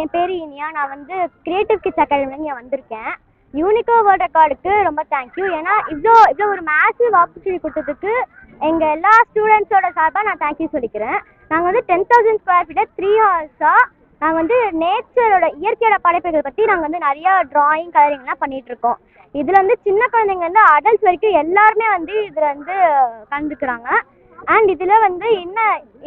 என் பேர் இனியா. நான் வந்து கிரியேட்டிவ் கிட்ஸ் அகாடமிலேருந்து இங்கே வந்திருக்கேன். யூனிகோ வேர்ல்ட் ரெக்கார்டுக்கு ரொம்ப தேங்க்யூ ஏன்னா இவ்வளோ இவ்வளோ ஒரு மேசிவ் ஆப்பர்ச்சுனிட்டி கொடுத்ததுக்கு எங்கள் எல்லா ஸ்டூடெண்ட்ஸோட சார்பாக நான் தேங்க்யூ சொல்லிக்கிறேன். நாங்கள் வந்து டென் தௌசண்ட் ஸ்கொயர் ஃபீட்டை த்ரீ ஹவர்ஸாக நாங்கள் வந்து நேச்சரோட இயற்கையோட படைப்புகள் பற்றி நாங்கள் வந்து நிறையா ட்ராயிங் கலரிங்லாம் பண்ணிகிட்ருக்கோம் இதில் வந்து சின்ன குழந்தைங்கலேருந்து அடல்ட்ஸ் வரைக்கும் எல்லாருமே வந்து இதில் வந்து கலந்துக்கிறாங்க. அண்ட் இதில் வந்து என்ன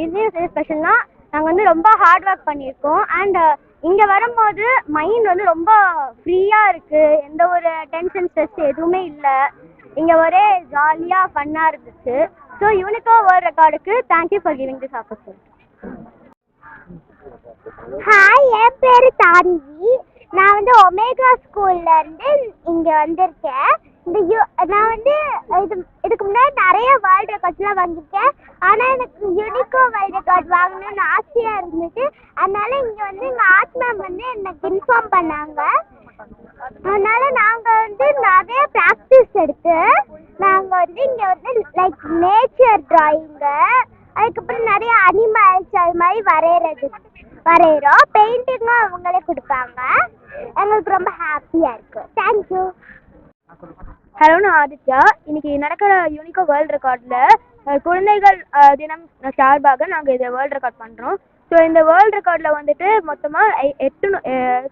இது ஸ்பெஷல்னால் நாங்கள் வந்து ரொம்ப ஹார்ட் ஒர்க் பண்ணியிருக்கோம். அண்ட் இங்கே வரும்போது மைண்ட் வந்து ரொம்ப ஃப்ரீயாக இருக்குது எந்த ஒரு டென்ஷன் ஸ்ட்ரெஸ் எதுவுமே இல்லை. இங்கே ஒரே ஜாலியாக ஃபன்னாக இருந்துச்சு. So Unico world ரெக்கார்டுக்கு thank you for giving this opportunity hi என் பேர் தான்வி. நான் வந்து ஒமேகா ஸ்கூல்ல இருந்து இங்க வந்திருக்கேன். இந்த யூ நான் வந்து இது இதுக்கு முன்னாடி நிறைய வேர்ல்ட் ரெக்கார்ட்ஸ்லாம் வாங்கியிருக்கேன். ஆனால் எனக்கு யூனிகோ வேர்ல்ட் ரெக்கார்ட் வாங்கணும்னு ஆசையாக இருந்துச்சு அதனால இங்கே வந்து எங்கள் ஆர்ட் மேம் வந்து எனக்கு இன்ஃபார்ம் பண்ணாங்க. அதனால நாங்கள் வந்து நிறைய ப்ராக்டிஸ் எடுத்து நாங்கள் வந்து இங்கே வந்து லைக் நேச்சர் டிராயிங்கு அதுக்கப்புறம் நிறைய அனிமல்ஸ் அது மாதிரி வரைகிறது வரைகிறோம் பெயிண்டிங்கும் அவங்களே கொடுப்பாங்க. எங்களுக்கு ரொம்ப ஹாப்பியாக இருக்கும் தேங்க்யூ ஹலோ நான் ஆதித்யா. இன்னைக்கு நடக்கிற யூனிகோ வேர்ல்ட் ரெக்கார்டில் குழந்தைகள் தினம் சார்பாக நாங்கள் இதை வேர்ல்ட் ரெக்கார்ட் பண்ணுறோம் ஸோ இந்த வேர்ல்ட் ரெக்கார்டில் வந்துட்டு மொத்தமாக எட்டு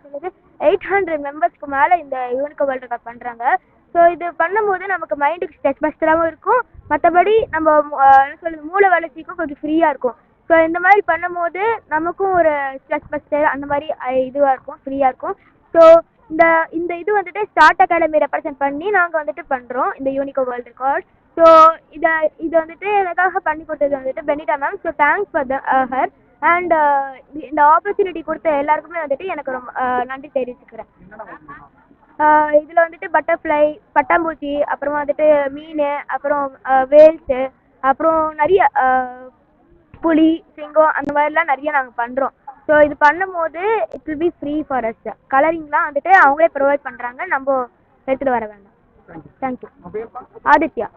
சொல்லுது எயிட் ஹண்ட்ரட் மெம்பர்ஸ்க்கு மேலே இந்த யூனிகோ வேர்ல்ட் ரெக்கார்ட் பண்ணுறாங்க ஸோ இது பண்ணும்போது நமக்கு மைண்டுக்கு ஸ்ட்ரெஸ் பஸ்டராகவும் இருக்கும். மற்றபடி நம்ம என்ன சொல்லுது மூளை வளர்ச்சிக்கும் கொஞ்சம் ஃப்ரீயாக இருக்கும். ஸோ இந்த மாதிரி பண்ணும்போது நமக்கும் ஒரு ஸ்ட்ரெஸ் பஸ்டர் அந்த மாதிரி இதுவாக இருக்கும் ஃப்ரீயாக இருக்கும். ஸோ இந்த இந்த இது வந்துட்டு ஸ்டார்ட் அகாடமி ரெப்ரசென்ட் பண்ணி நாங்கள் வந்துட்டு பண்ணுறோம் இந்த யூனிகோ வேர்ல்ட் ரெக்கார்ட் ஸோ இதை இது வந்துட்டு எனக்காக பண்ணி கொடுத்தது வந்துட்டு Benita ma'am so thanks for the her and இந்த ஆப்பர்ச்சுனிட்டி கொடுத்த எல்லாருக்குமே வந்துட்டு எனக்கு ரொம்ப அஹ், நன்றி தெரிவிச்சுக்கிறேன். இதில் வந்துட்டு பட்டர்ஃப்ளை பட்டாம்பூச்சி அப்புறமா வந்துட்டு மீன் அப்புறம் வேல்ஸு அப்புறம் நிறைய புலி சிங்கம் அந்த மாதிரிலாம் நிறைய நாங்கள் பண்ணுறோம் ஸோ இது பண்ணும்போது it will be free for us கலரிங்லாம் வந்துட்டு அவங்களே ப்ரொவைட் பண்ணுறாங்க நம்ம எடுத்துகிட்டு வர வேண்டாம். ஆதித்யா.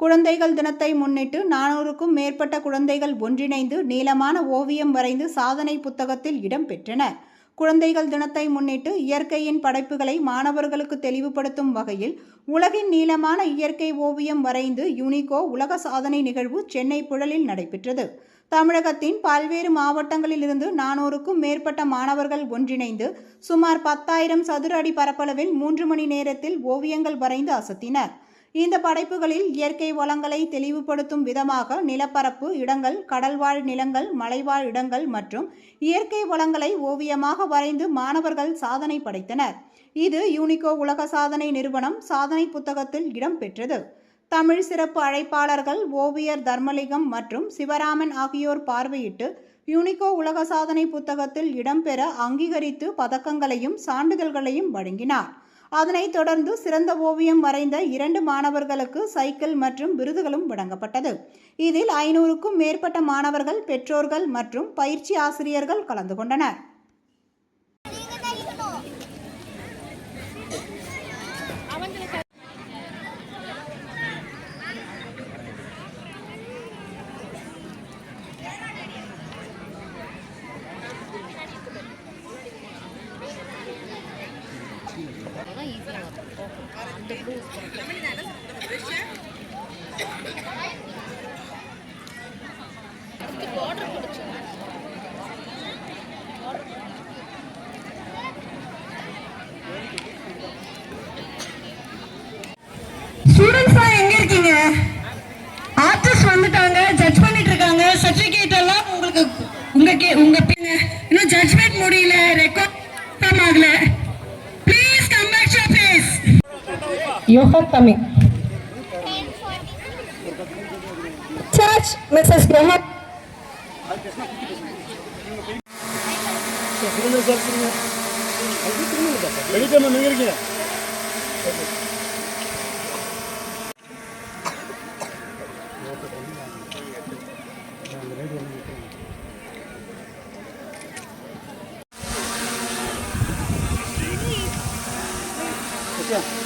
குழந்தைகள் தினத்தை முன்னிட்டு நானூறுக்கும் மேற்பட்ட குழந்தைகள் ஒன்றிணைந்து நீளமான ஓவியம் வரைந்து சாதனை புத்தகத்தில் இடம்பெற்றனர் குழந்தைகள் தினத்தை முன்னிட்டு இயற்கையின் படைப்புகளை மாணவர்களுக்கு தெளிவுபடுத்தும் வகையில் உலகின் நீளமான இயற்கை ஓவியம் வரைந்து யுனிகோ உலக சாதனை நிகழ்வு சென்னை புழலில் நடைபெற்றது. தமிழகத்தின் பல்வேறு மாவட்டங்களிலிருந்து நானூறுக்கும் மேற்பட்ட மாணவர்கள் ஒன்றிணைந்து சுமார் பத்தாயிரம் சதுர அடி பரப்பளவில் மூன்று மணி நேரத்தில் ஓவியங்கள் வரைந்து அசத்தினர். இந்த படைப்புகளில் இயற்கை வளங்களை தெளிவுபடுத்தும் விதமாக நிலப்பரப்பு இடங்கள் கடல்வாழ் நிலங்கள் மலைவாழ் இடங்கள் மற்றும் இயற்கை வளங்களை ஓவியமாக வரைந்து மாணவர்கள் சாதனை படைத்தனர். இது யூனிகோ உலக சாதனை நிறுவனம் சாதனை புத்தகத்தில் இடம்பெற்றது தமிழ் சிறப்பு அழைப்பாளர்கள் ஓவியர் தர்மலிங்கம் மற்றும் சிவராமன் ஆகியோர் பார்வையிட்டு யுனிகோ உலக சாதனை புத்தகத்தில் இடம்பெற அங்கீகரித்து பதக்கங்களையும் சான்றிதழ்களையும் வழங்கினார். அதனைத் தொடர்ந்து சிறந்த ஓவியம் வரைந்த இரண்டு மாணவர்களுக்கு சைக்கிள் மற்றும் விருதுகளும் வழங்கப்பட்டது. இதில் ஐநூறுக்கும் மேற்பட்ட மாணவர்கள் பெற்றோர்கள் மற்றும் பயிற்சி ஆசிரியர்கள் கலந்து கொண்டனர். ஸ்டூடெண்ட்ஸ்லாம் Johan Tamik. Church, Mrs. Graham. Yeah.